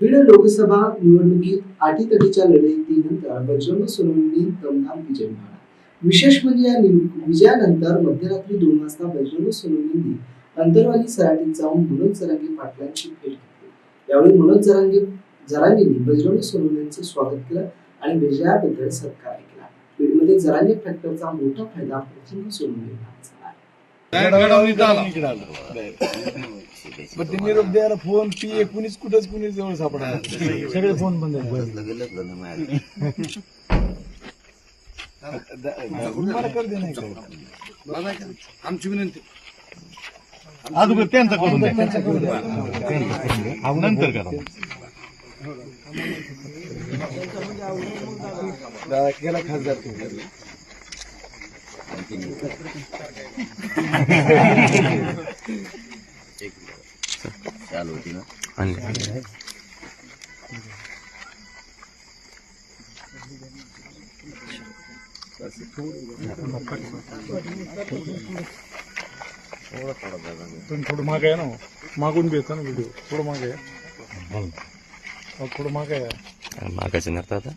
बीड लोकसभा निवडणुकीत अटीतटीच्या लढतीनंतर बजरंग सोनवणे दमदार विजय मिळाला विशेष म्हणजे या विजयानंतर मध्यरात्री दोन वाजता बजरंग सोनवणेंनी अंतरवाली सराटीत जाऊन मनोज जरांगे पाटलांची भेट घेतली. यावेळी मनोज जरांगे जरांगेंनी बजरंग सोनवणेंचं स्वागत केलं आणि विजयाबद्दल सत्कार केला बीडमध्ये जरांगे फॅक्टरचा मोठा फायदा बजरंग सोनवणेंना झाला घडवणीत आला पण ते निरोप द्यायला फोन पी कुणीच कुठंच कुणीच जवळ सापडा सगळे फोन बंद मला कर दे नाही का? आमची विनंती. अगोदर त्यांचा करून द्या नंतर करा. गेला खासदार चालू होती ना पण थोडं माग आहे ना मागून बी येतो ना व्हिडिओ थोडं माग आहे अहो, थोडं माग आहे मागायचं नव्हतं आता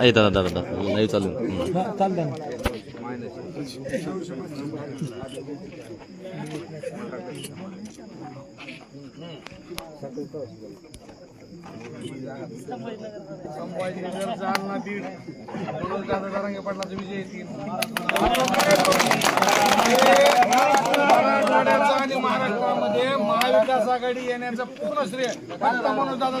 आहे दादा दादा दादा. नाही चालू चालतं संभाजीनगर जालना बीड म्हणून दादा जरांगे पाटलाचा विजय येतील मराठवाड्याचा आणि महाराष्ट्रामध्ये महाविकास आघाडी येण्याचं पूर्ण श्रेय फक्त म्हणून दादा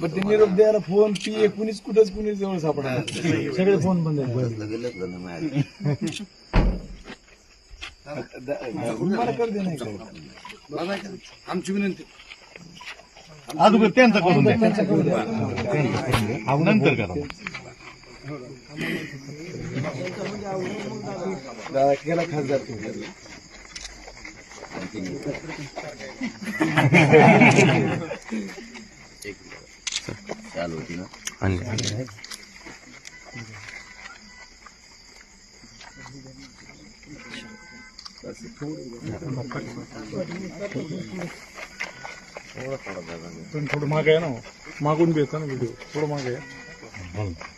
पण ते निरोप द्यायला फोन पी कुणीच कुठंच कुणीच जवळ सापडा सगळे फोन बंद मला कर दे नाही? आमची विनंती. अगोदर त्यांचा करून द्या. नंतर करा. दादा गेला खासदार तू चालू होती ना आणि पण थोडं माग आहे ना मागून बी येतो ना व्हिडिओ थोडं माग आहे